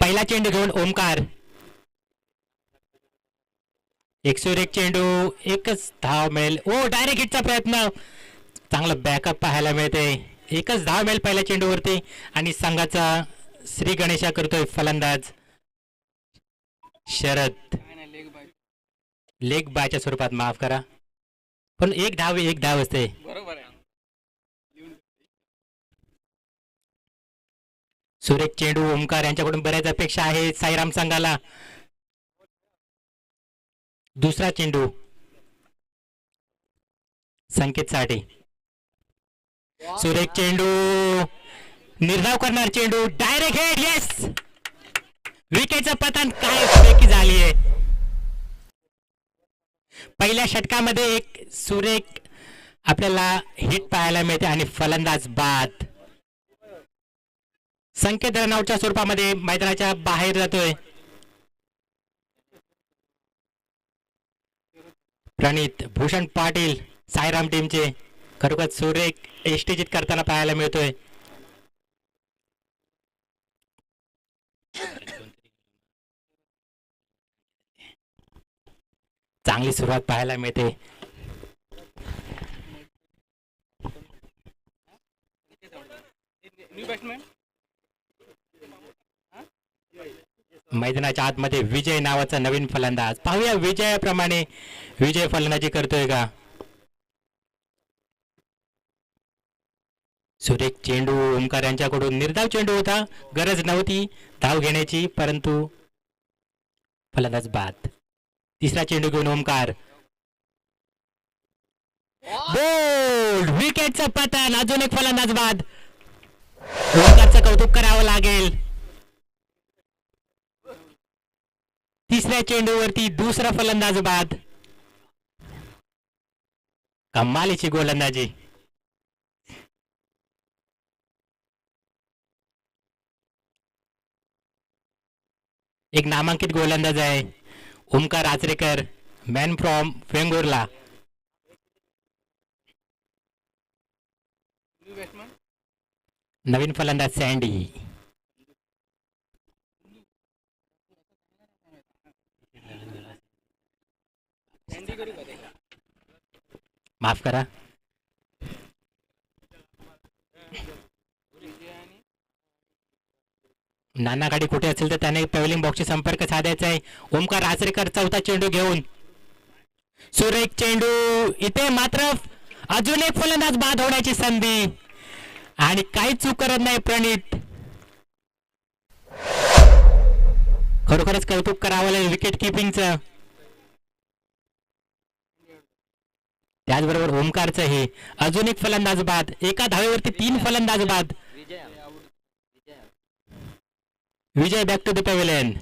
पहिला चेंडू घेऊन ओमकार. एकशेवर एक चेंडू एकच धाव मिळेल. ओ डायरेक्ट हिटचा प्रयत्न. चांगला बॅकअप पाहायला मिळते. एकच धाव मिळेल पहिल्या चेंडूवरती आणि संघाचा श्री गणेशा करतोय फलंदाज. शरद. लेग बायच्या स्वरूपात माफ करा. पण एक धाव एक धाव असते. बरोबर आहे. सुरेख चेंडू ओमकार यांच्याकडून बऱ्याच अपेक्षा आहेत साईराम संघाला. दुसरा चेंडू. संकेत साठे. सुरेख चेंडू. निर्धाव करणार चेंडू. डायरेक्ट हेड येस विकेटचं पतन काय फेकी झाली आहे? पहिल्या षटकामध्ये एक सुरेख आपल्याला हिट पाहायला मिळते आणि फलंदाज बाद. संकेत रनआउटच्या स्वरूपामध्ये मैदानाच्या बाहेर जातोय. प्रणित भूषण पाटील साईराम टीमचे. खरोखर सूर्य एष्टीजित करताना पाहायला मिळतोय. चांगली सुरुवात पाहायला मिळते. मैदानाच्या आतमध्ये विजय नावाचा नवीन फलंदाज. पाहूया विजयाप्रमाणे विजय फलंदाजी करतोय का? सुरेख चेंडू ओमकार यांच्याकडून निर्धाव चेंडू होता. गरज नव्हती धाव घेण्याची परंतु फलंदाज बाद. तिसरा चेंडू घेऊन ओमकार बोल्ड! विकेटचं पतन! अजून एक फलंदाज बाद. ओमकारचं कौतुक करावं लागेल. तिसऱ्या चेंडूवरती दुसरा फलंदाज बाद. कमालीची गोलंदाजी. एक नामांकित गोलंदाज आहे. Omkar Achrekar man from Vengurla. नवीन फलंदाज सँडी माफ़ करा. नाना गाडी कुठे असेल तर त्याने पॅव्हलिंग बॉक्सशी संपर्क साधायचा आहे. ओमकार आचरेकर चौथा चेंडू घेऊन. सुरेख चेंडू इथे मात्र अजून एक फलंदाज बाद होण्याची संधी. आणि काही चूक करत नाही प्रणित. खरोखरच कौतुक करावं लागेल विकेट किपिंगचं त्याचबरोबर ओमकारचं हे अजून एक फलंदाज बाद. एका धावेवरती तीन फलंदाज बाद. Vijay back to the pavilion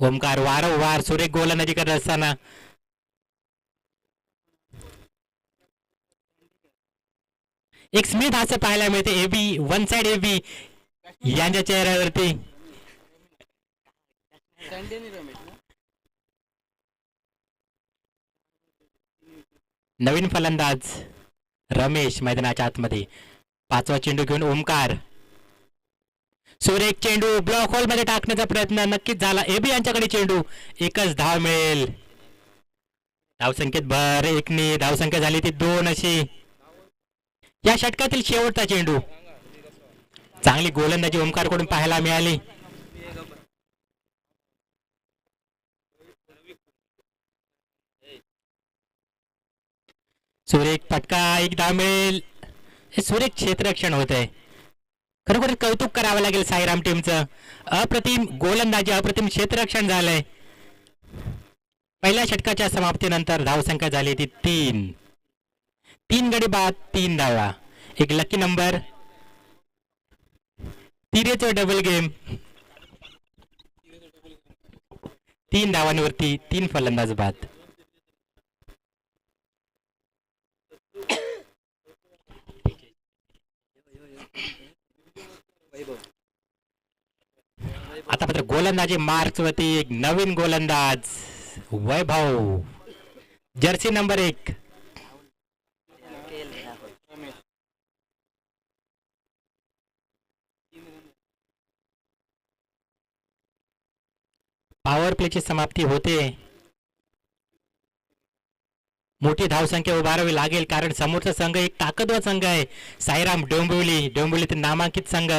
Omkar वारंवार सुरेख गोलंदाजी करत असताना एक स्मिथ हास्य पाहायला मिळते एबी वन साइड एबी यांच्या चेहऱ्यावरती सँडी आणि रमेश ना नवीन फलंदाज रमेश मैदानाच्या आतमध्ये. पाचवा चेंडू घेऊन ओमकार. सुरेख चेंडू ब्लॉक होलमध्ये टाकण्याचा प्रयत्न नक्कीच झाला. एबी यांच्याकडे चेंडू. एकच धाव मिळेल. धावसंख्येत भर एकने. धावसंख्या झाली ती दोन अशी. या षटकातील शेवटचा चेंडू. चांगली गोलंदाजी ओमकारकडून पाहायला मिळाली. सुरेख फटका एक धाव मिळेल हे सुरेख क्षेत्ररक्षण होत आहे खरोखर कौतुक करावं लागेल साईराम टीमचं. अप्रतिम गोलंदाजी अप्रतिम क्षेत्ररक्षण झालंय. पहिल्या षटकाच्या समाप्तीनंतर धावसंख्या झाली ती तीन. तीन गडी बाद तीन धावा. एक लकी नंबर तिरेचो डबल गेम तीन धावांवरती तीन फलंदाज बाद. आता मात्र गोलंदाजी मार्च वरती एक नवीन गोलंदाज वैभव. जर्सी नंबर एक. रमेश पॉवर प्लेची समाप्ती होते. मोठी धावसंख्या उभारावी लागेल कारण समोरचा संघ एक ताकदवर संघ आहे. साईराम डोंबिवली डोंबिवलीतील नामांकित संघ.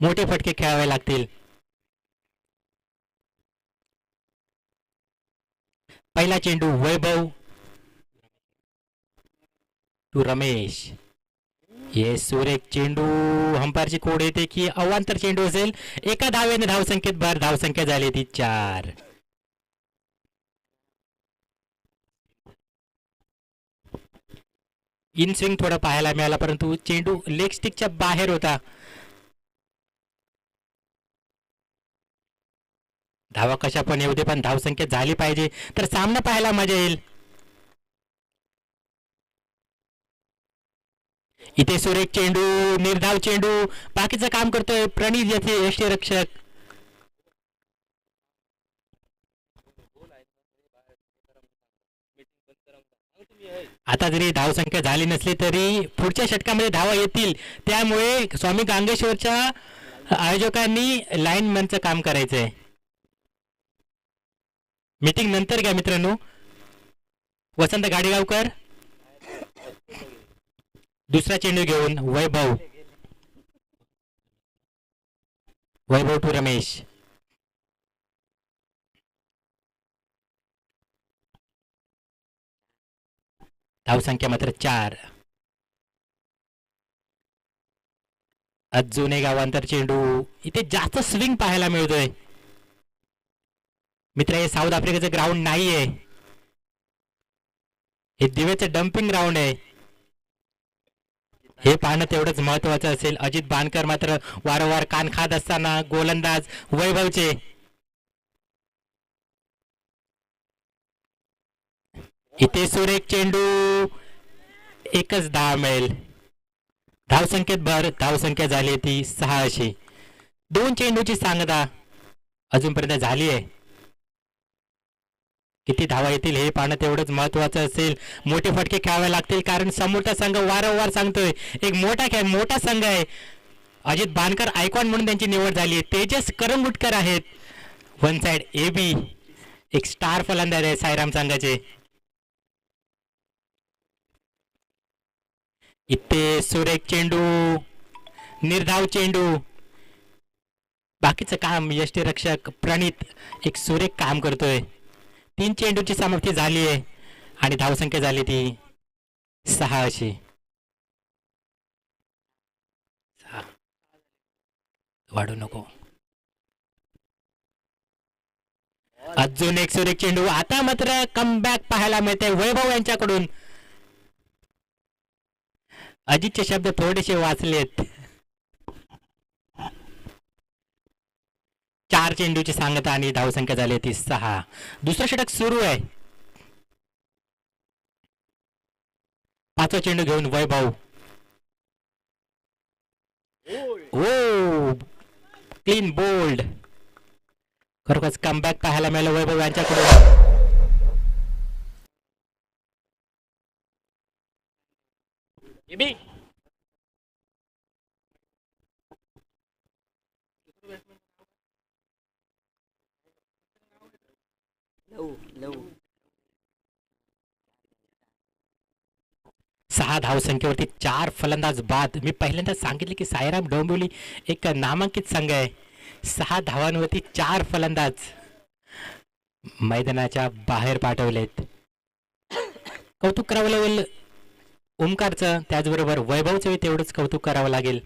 मोठे फटके खेळावे लागतील. पहिला चेंडू वैभव टू रमेश. हे सुरेख चेंडू हंपारची कोड येते की अवांतर चेंडू असेल. एका धावेने धावसंख्येत भर धावसंख्या झाली ती चार. इन स्विंग थोडा पाहायला मिळाला परंतु चेंडू लेग स्टिकच्या बाहेर होता. धावा कशा पण येऊ दे पण धावसंख्या झाली पाहिजे. तर सामना पाहायला मजा येईल. इथे सुरेख चेंडू निर्धाव चेंडू. बाकीचं काम करतोय प्रणीत येथे यष्टी रक्षक. आता जरी धावसंख्या झाली नसली तरी पुढच्या षटकामध्ये धावा येतील. त्यामुळे स्वामी गांगेश्वरच्या आयोजकांनी लाईन मनचं काम करायचंय. मीटिंग नंतर घ्या मित्रांनो. वसंत गाडीगावकर. दुसरा चेंडू घेऊन वैभव. वैभव टू रमेश. धावसंख्या मात्र चार. अजून एक गावांतर चेंडू. इथे जास्त स्विंग पाहायला मिळतोय. मित्र हे साऊथ आफ्रिकेचं ग्राउंड नाहीये. हे दिवेचं डम्पिंग ग्राउंड आहे. हे पाहणं तेवढंच महत्वाचं असेल. अजित बानकर मात्र वारंवार कान खात असताना गोलंदाज वैभवचे. इथे सुरेख चेंडू. एकच दहा मिळेल. धावसंख्येत भर धावसंख्या झाली ती सहाशे. दोन चेंडूची सांगता अजूनपर्यंत झाली आहे. किती धावा येतील हे पाहणं तेवढंच महत्वाचं असेल. मोठे फटके खेळावे लागतील कारण समोरचा संघ वारंवार सांगतोय. एक मोठा खेळ मोठा संघ आहे. अजित बानकर आयकॉन म्हणून त्यांची निवड झाली आहे. तेजस करंगुटकर आहेत. वन साइड ए बी एक स्टार फलंदाज आहे साईराम संघाचे. इथे सुरेख चेंडू निर्धाव चेंडू. बाकीचं काम यष्टीरक्षक प्रणित एक सुरेख काम करतोय. तीन चेंडूची सामर्थ्य झाली आहे. आणि धावसंख्या झाली ती सहा. अशी वाढू नको. अजून एक सुरेख चेंडू. आता मात्र कम बॅक पाहायला मिळते वैभव यांच्याकडून. अजितचे शब्द थोडेसे वाचलेत. चार चेंडूची सांगता आणि धावसंख्या झाली ती सहा. दुसरं षटक सुरू आहे. पाचवा चेंडू घेऊन वैभव. ओ क्लीन बोल्ड खरोखरच कमबॅक पाहायला मिळालं वैभव यांच्याकडून. एबी सहा धावसंख्येवरती चार फलंदाज बाद. मी पहिल्यांदा सांगितले की साईराम डोंबिवली एक नामांकित संघ आहे. सहा धावांवरती चार फलंदाज मैदानाच्या बाहेर पाठवलेत. कौतुक करावं लागेल ओमकारचं. त्याचबरोबर वैभवचं तेवढंच कौतुक करावं लागेल.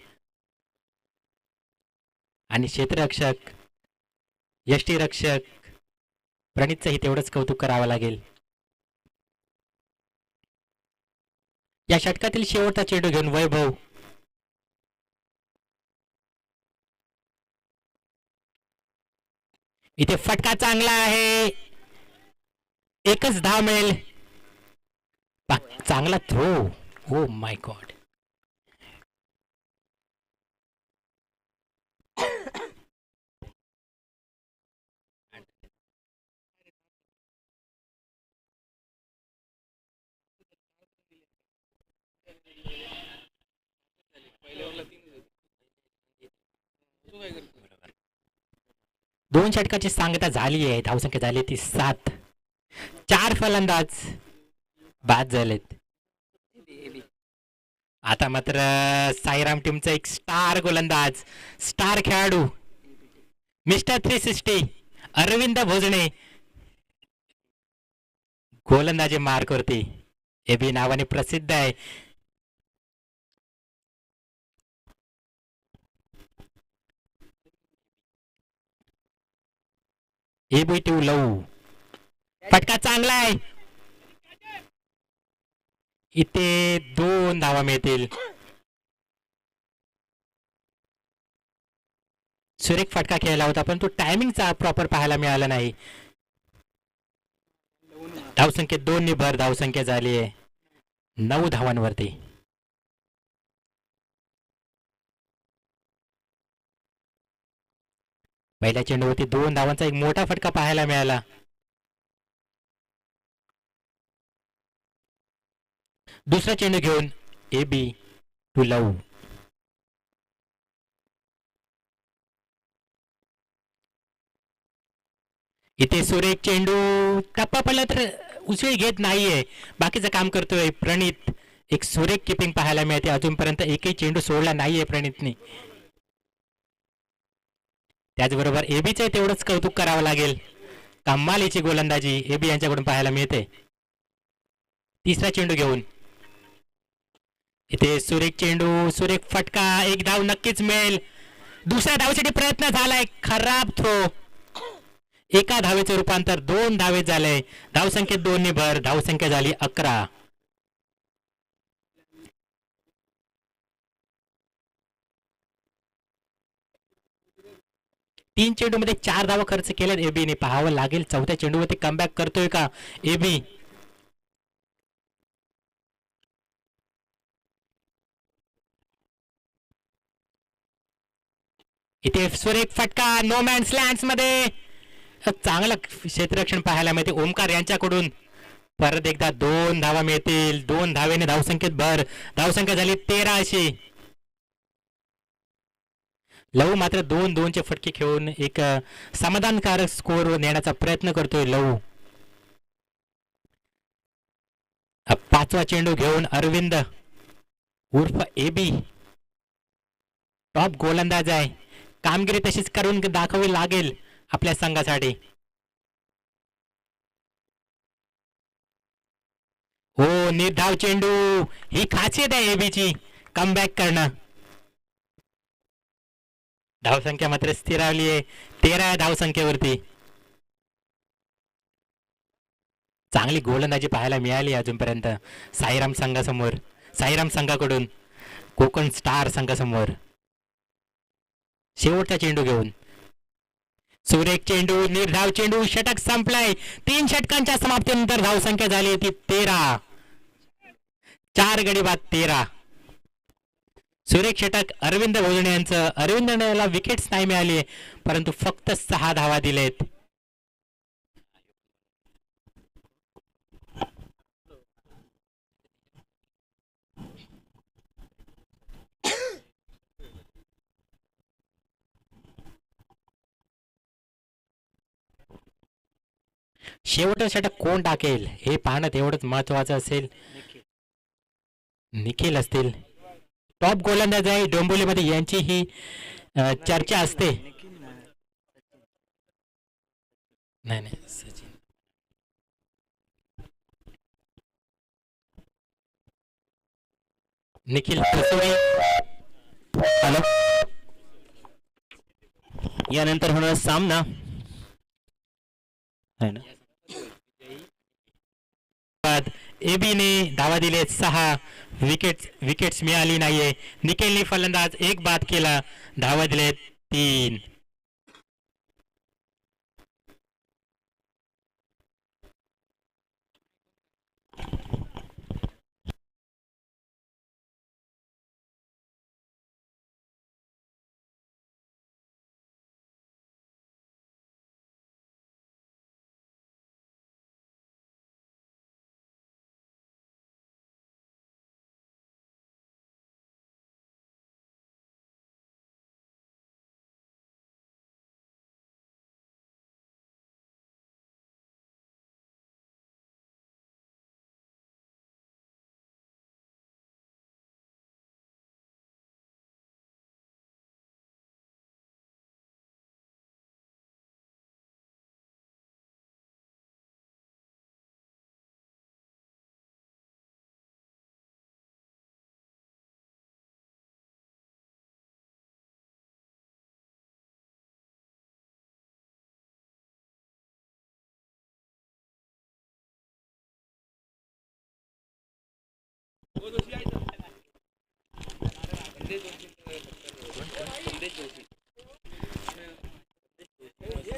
आणि क्षेत्ररक्षक यष्टीरक्षक प्रणितचंही तेवढंच कौतुक करावं लागेल. या षटकातील शेवटचा चेंडू घेऊन वैभव. इथे फटका चांगला आहे. एकच धाव मिळेल. बा- चांगला थ्रो ओ माय गॉड दोन षटकाची सांगता झाली आहे धावसंख्या झाली ती सात. चार फलंदाज बाद झालेत. आता मात्र साईराम टीमचा एक स्टार गोलंदाज स्टार खेळाडू mister three sixty Arvind Bhojane गोलंदाजी मार्क वरती. एबी नावाने प्रसिद्ध आहे. एबी टू लव फटका चांगला आहे. इथे दोन धावा मिळतील. सुरेख फटका खेळला होता पण तो टायमिंगचा प्रॉपर पाहायला मिळाला नाही. धावसंख्येत दोन नि भर धावसंख्या झाली आहे. नऊ धावांवरती. पहिल्या चेंडूवरती दोन धावांचा एक मोठा फटका पाहायला मिळाला. दुसरा चेंडू घेऊन ए बी टू लव इथे सुरेख चेंडू टप्पा पडला तर उसळी घेत नाहीये. बाकीचं काम करतोय प्रणित. एक सुरेख किपिंग पाहायला मिळते. अजूनपर्यंत एकही चेंडू सोडला नाहीये प्रणितने. त्याचबरोबर एबीचं तेवढंच कौतुक करावं लागेल. कम्मालीची गोलंदाजी एबी यांच्याकडून पाहायला मिळते. तिसरा चेंडू घेऊन. इथे सुरेख चेंडू सुरेख फटका एक धाव नक्कीच मिळेल. दुसऱ्या धावेसाठी प्रयत्न झालाय खराब थ्रो. एका धावेचं रूपांतर दोन धावे झालंय. धावसंख्येत दोन नि भर धावसंख्या झाली अकरा. तीन चेंडू मध्ये चार धावा खर्च केल्यात. एबीने पाहावं लागेल. चौथ्या चेंडूवरती कमबॅक करतोय का? एबी इथे एक फटका. नो मॅन स्लॅन्समध्ये. चांगलं क्षेत्ररक्षण पाहायला मिळते. ओमकार यांच्याकडून परत एकदा दोन धावा मिळतील. दोन धावेने धावसंख्येत भर. धावसंख्या झाली तेरा अशी लहू मात्र दोन दोनचे फटके खेळून एक समाधानकारक स्कोर नेण्याचा प्रयत्न करतोय लहू. पाचवा चेंडू घेऊन अरविंद उर्फ एबी टॉप गोलंदाज आहे. कामगिरी तशीच करून दाखवावी लागेल आपल्या संघासाठी. हो निर्धाव चेंडू. ही खासियत आहे एबीची कमबॅक करणं. धावसंख्या मात्र स्थिरावली आहे. तेरा धावसंख्येवरती. चांगली गोलंदाजी पाहायला मिळाली अजूनपर्यंत. साईराम संघासमोर. साईराम संघाकडून कोकण स्टार संघासमोर. शेवटचा चेंडू घेऊन. सुरेख चेंडू निर्धाव चेंडू षटक संपलाय. तीन षटकांच्या समाप्तीनंतर धावसंख्या झाली होती तेरा. चार गडी बाद तेरा. सुरेख षटक अरविंद भोजने यांचं. अरविंदला विकेट्स नाही मिळाली परंतु फक्त सहा धावा दिलेत. शेवटचं षटक कोण टाकेल हे पाहणं तेवढंच महत्वाचं असेल. निखिल असतील. टॉप गोलंदाज आहे डोंबिवलीमध्ये. यांची ही चर्चा असते. नाही नाही सचिन. निखिल हॅलो? यानंतर होणार सामना. है ना? एबीने धावा दिले सहा. विकेट विकेट्स मिळाली नाहीये. निखिलने फलंदाज एक बाद केला. धावा दिले तीन.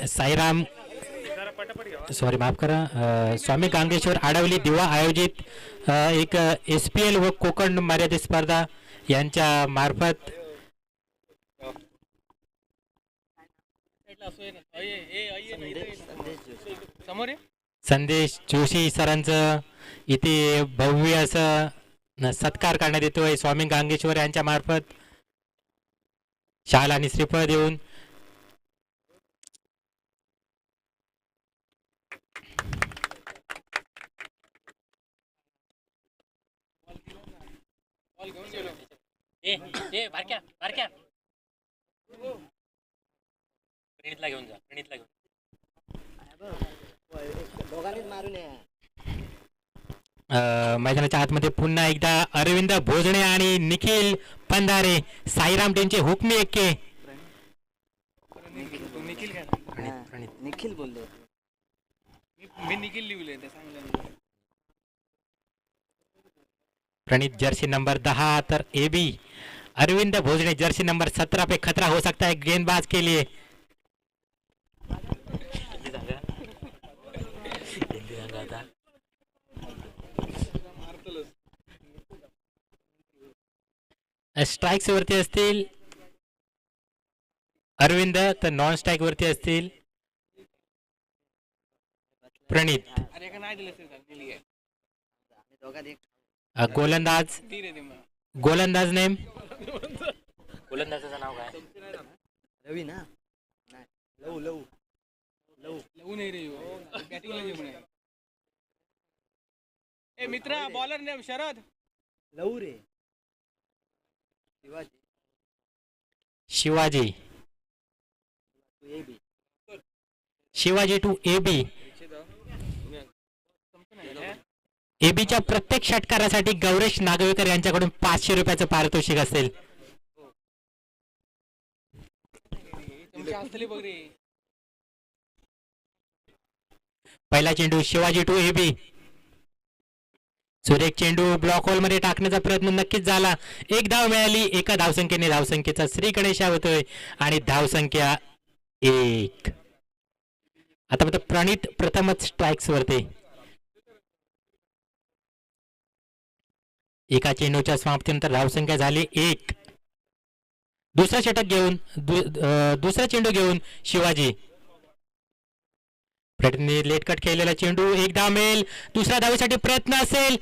साईराम सॉरी माफ करा. स्वामी गांगेश्वर आडवली दिवा आयोजित एक एस पी एल व कोकण मर्यादित स्पर्धा यांच्या मार्फत. संदेश जोशी सरांचं इथे भव्य असं सत्कार करण्यात येतोय. स्वामी गांगेश्वर यांच्या मार्फत शाल आणि श्रीफळ देऊन घेऊन जा प्रणितला घेऊन. दोघांनीच मारून मैदानाच्या आतमध्ये पुन्हा एकदा अरविंद भोजणे आणि निखिल पंधारे साईराम त्यांचे हुकमी एक्के. निखिल बोलले. मी निखिल लिहिले ते सांगलं प्रणित जर्सी नंबर दहा तर A B. Arvind Bhojane jersey number सत्रह पे खतरा हो सकता है गेंदबाज के लिए. स्ट्राईक्स वरती असतील. अरविंद तर नॉन स्ट्राईक वरती असतील. प्रणित. अरे का नाही दिलं सर दिली आहे दोघात एक अ, गोलंदाज. गोलंदाज नेम. गोलंदाजाचं नाव काय? रवी ना? नाही. लव लव लव लव नाही रे मित्रा bowler name Sharad. Lav ray. Shivaji. Shivaji. A B Shivaji to A B. एबीच्या प्रत्येक षटकारासाठी गौरेश नागवेकर यांच्याकडून पाचशे रुपयाचं पारितोषिक असेल. पहिला चेंडू शिवाजी टू ए बी. सुरेख चेंडू ब्लॉक होलमध्ये टाकण्याचा प्रयत्न नक्कीच झाला. एक धाव मिळाली एका धावसंख्येने धावसंख्येचा श्री गणेशा होतोय आणि धावसंख्या एक. आता फक्त प्रणित प्रथमच स्ट्राईक्स वरती. एका चेंडूच्या समाप्तीनंतर धावसंख्या झाली एक. दुसरा षटक घेऊन दु- दुसरा चेंडू घेऊन शिवाजी ब्रॅटने लेट कट केलेला चेंडू. एक धाव मिळेल. दुसऱ्या धावेसाठी प्रयत्न असेल.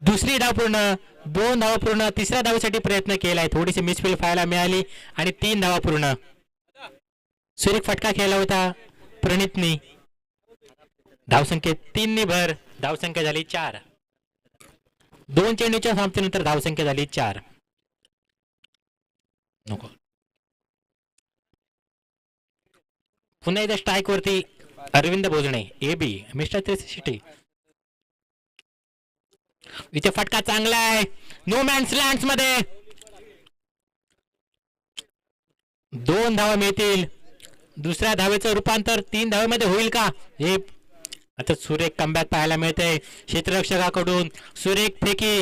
दुसरी डाव पूर्ण दोन धाव पूर्ण तिसऱ्या धावेसाठी प्रयत्न केलाय. थोडीशी मिसफिल पाहायला मिळाली आणि तीन धावा पूर्ण. सुरेख फटका खेळला होता प्रणितनी. धावसंख्येत तीनने भर. धावसंख्या झाली चार. दोन चेंडूच्या समाप्तीनंतर धावसंख्या झाली चार. नको. पुन्हा एकदा स्ट्राईक वरती Arvind Bhojane A B mister three sixty इथे फटका चांगला आहे. नो मॅन्स लँड्समध्ये. दोन धावा मिळतील. दुसऱ्या धावेचं रूपांतर तीन धावेमध्ये होईल का? हे आता सुरेख कमबॅक पाहायला मिळतंय क्षेत्ररक्षकाकडून सुरेख फेकी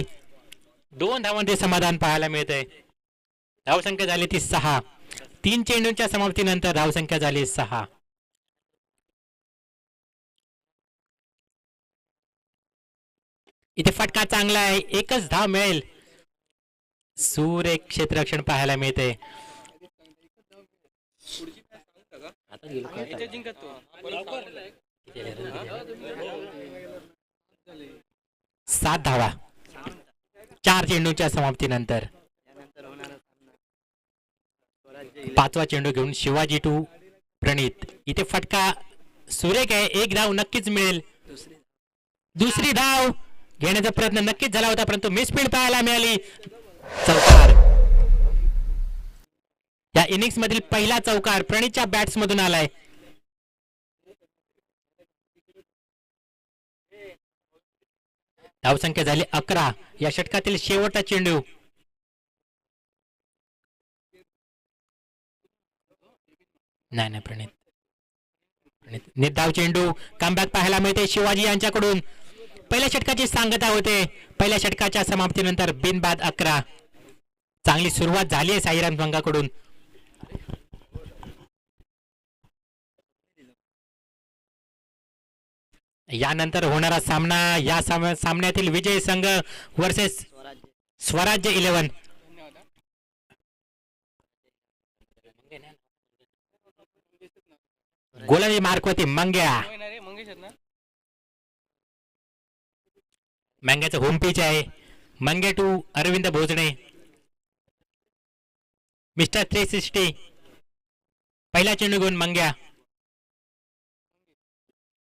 दोन धावांचे समाधान पाहायला मिळतंय धावसंख्या झाली ती सहा. तीन चेंडूंच्या समाप्तीनंतर धावसंख्या झाली सहा. इथे फटका चांगला आहे. एकच धाव मिळेल. सूर एक क्षेत्ररक्षण पाहायला मिळते. सात धावा. चार चेंडूंच्या समाप्तीनंतर त्यानंतर होणारा सामना स्वराज्य पाचवा चेंडू घेऊन शिवाजी टू प्रणित. इथे फटका सुरेख आहे. एक धाव नक्कीच मिळेल. दुसरी धाव घेण्याचा प्रयत्न नक्कीच झाला होता परंतु मिसफील्ड पाहायला मिळाली. चौकार. या इनिंग्स मधील पहिला चौकार प्रणितच्या बॅट्स मधून आलाय. धावसंख्या झाली अकरा. या षटकातील शेवटचा चेंडू नाही नाही प्रणित. प्रणित. निर्धाव चेंडू कमबॅक पाहायला मिळते शिवाजी यांच्याकडून. पहिल्या षटकाची सांगता होते. पहिल्या षटकाच्या समाप्तीनंतर बिनबाद अकरा. चांगली सुरुवात झाली आहे साईराम संघाकडून. यानंतर होणारा सामना या साम- सामन्यातील विजय संघ वर्सेस स्वराज्य इलेव्हन गोलंदाजी मार्कवती मंग्या. मंग्याचं होम पिच आहे. Mange to Arvind Bhojane mister three sixty पहिला चेंडू घेऊन मंग्या.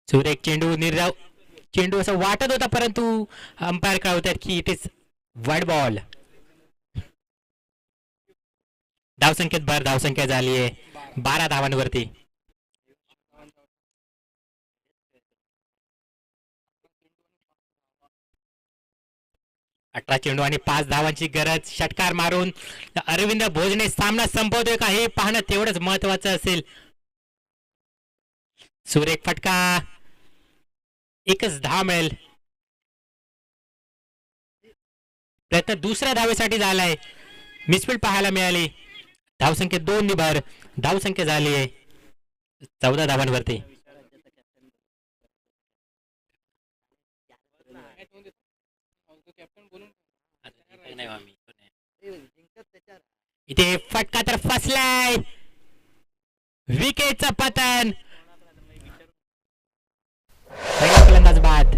सुरेख चेंडू निर्धाव चेंडू असं वाटत होता परंतु अंपायर कळवतात की इट इज वाईड बॉल धावसंख्येत भर धावसंख्या झाली आहे बारा धावांवरती. अठरा चेंडू आणि पाच धावांची गरज. षटकार मारून अरविंद भोजने सामना संपवतोय का हे पाहणं तेवढंच महत्वाचं असेल. सुरेख फटका. एकच धाव मिळेल. प्रयत्न दुसऱ्या धावेसाठी झालाय. मिसफील्ड पाहायला मिळाली. धावसंख्या दोन निभार. धावसंख्या झाली आहे. चौदा धावांवरती. नाही इथे फटका तर फसलाय. विकेटचं पतन. फलंदाज बाद.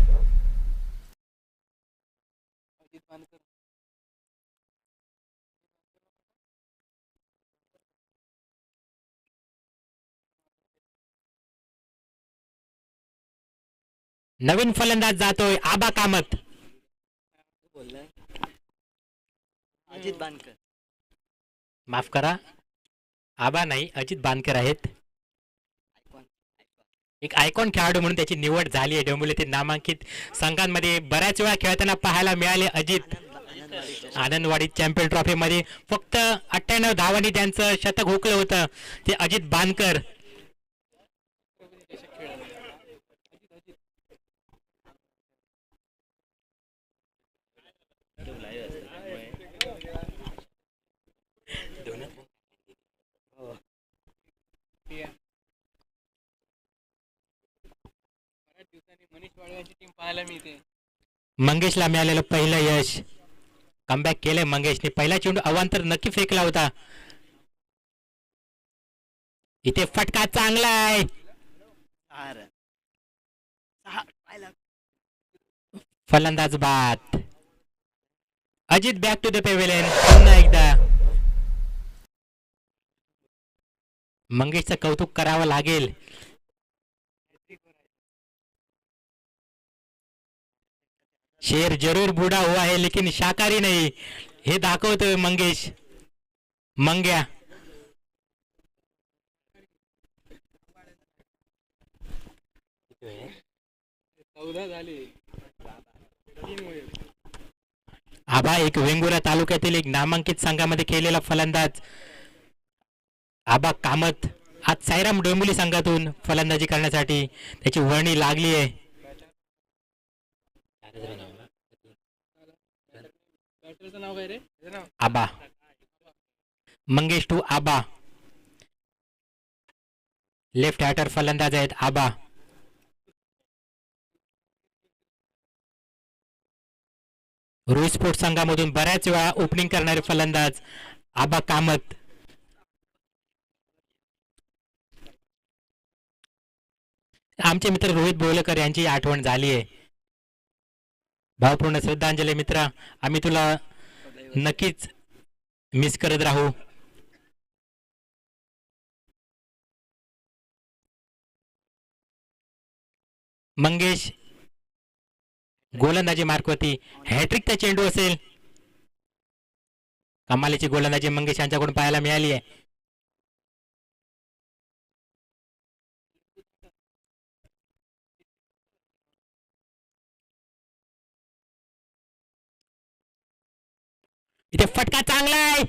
नवीन फलंदाज जातोय आबा कामत. बोललाय. अजित बांधकर माफ करा. आबा नाही अजित बांधकर आहेत. एक आयकॉन खेळाडू म्हणून त्याची निवड झाली आहे. डोंबिवली ते नामांकित संघांमध्ये बऱ्याच वेळा खेळताना पाहायला मिळाले अजित. आनंदवाडी चॅम्पियन ट्रॉफी मध्ये फक्त अठ्ठ्याण्णव धावांनी त्यांचं शतक हुकलं होतं. ते अजित बांधकर देशात खेळाला अजित अजित या. बऱ्याच दिवसांनी मनीष वाळव्यांची टीम पाहायला मिळते. मंगेशला मिळालेलं पहिलं यश. कमबॅक केलंय मंगेशने. पहिला चेंडू अवांतर नक्की फेकला होता. इथे फटका चांगला आहे. फलंदाज बाद. Ajit back to the pavilion पुन्हा एकदा. मंगेशचं कौतुक करावं लागेल. शेर जरूर बुडा हुआ है लेकिन शाकाहारी नाही। हे दाखवतोय मंगेश। मंग्या। आभा आबा एक वेंगुरा तालुक्यातील एक नामांकित संघामध्ये केलेला फलंदाज। आबा कामत। आज साईराम डोंबिवली संघातून फलंदाजी करण्यासाठी त्याची वर्णी लागली आहे। बॅटरचं नाव काय रे? त्याचं नाव Aba. Mangesh to Aba. Left hander फलंदाज आहेत आबा. रुई स्पोर्ट संघामधून बऱ्याच वेळा ओपनिंग करणारे फलंदाज आबा कामत. आमचे मित्र रोहित बोलकर यांची आठवण झाली आहे. भावपूर्ण श्रद्धांजली मित्र आम्ही तुला नक्कीच. मिस करत राहू. मंगेश. गोलंदाजी मार्कवती हॅट्रिकचा चेंडू असेल. कमालीची गोलंदाजी मंगेश यांच्याकडून पाहायला मिळाली आहे. इथे फटका चांगला आहे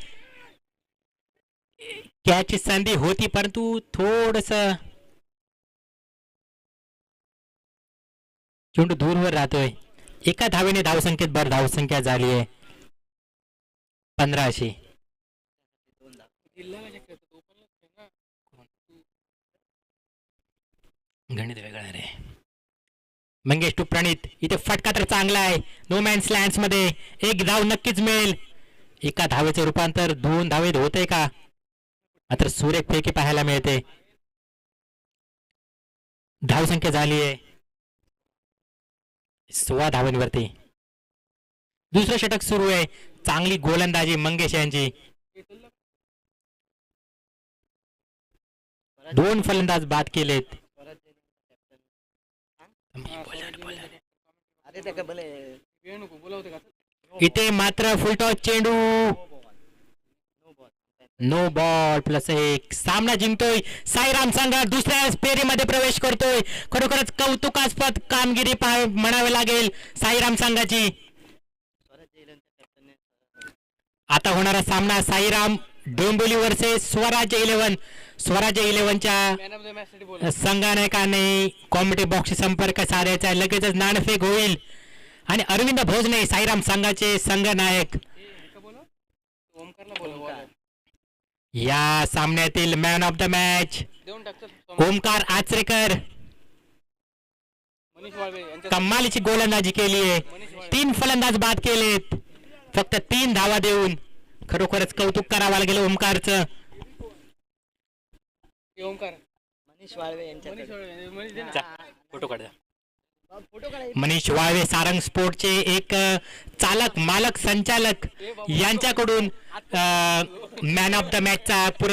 कॅचची संधी होती परंतु थोडस चुंड दूरवर राहतोय. एका धावेने धावसंख्येत भर धावसंख्या झाली आहे. पंधराशे. गणित वेगळा रे. मंगेश टू प्रणित इथे फटका तर चांगला आहे नो मॅन्स लँड्समध्ये एक धाव नक्कीच मिळेल. एका धावेचे रूपांतर दोन धावेत होते का? मात्र सुरेख फेकी पाहायला मिळते. धावसंख्या झाली आहे. सोळा धावांवरती. दुसरं षटक सुरू आहे. चांगली गोलंदाजी मंगेश यांची. दोन फलंदाज बाद केलेत. इथे मात्र फुलटॉस चेंडू. नो बॉल प्लस एक. सामना जिंकतोय साईराम संघ दुसऱ्या फेरीमध्ये प्रवेश करतोय. खरोखरच कौतुकास्पद कामगिरी म्हणावी लागेल साईराम संघाची आता होणारा सामना साईराम डोंबिवली वर्सेस स्वराज्य इलेव्हन स्वराज्य इलेव्हनच्या संघानायकाने कॉमेडी बॉक्स संपर्क साधायचा. लगेचच नाणफेक होईल. आणि अरविंद भोजने साईराम संघाचे संघनायक. या सामन्यातील man of the match Omkar Achrekar. कमालीची गोलंदाजी केली आहे. तीन फलंदाज बाद केलेत. फक्त तीन धावा देऊन खरोखरच कौतुक करावं लागेल ओमकारचं. मनीष वाळवे यांच्याकडे. फोटो काढा फोटो काढा मनीष वाळवे सारंग स्पोर्टचे एक चालक मालक संचालक यांच्याकडून मॅन ऑफ द मॅचचा पुरस्कार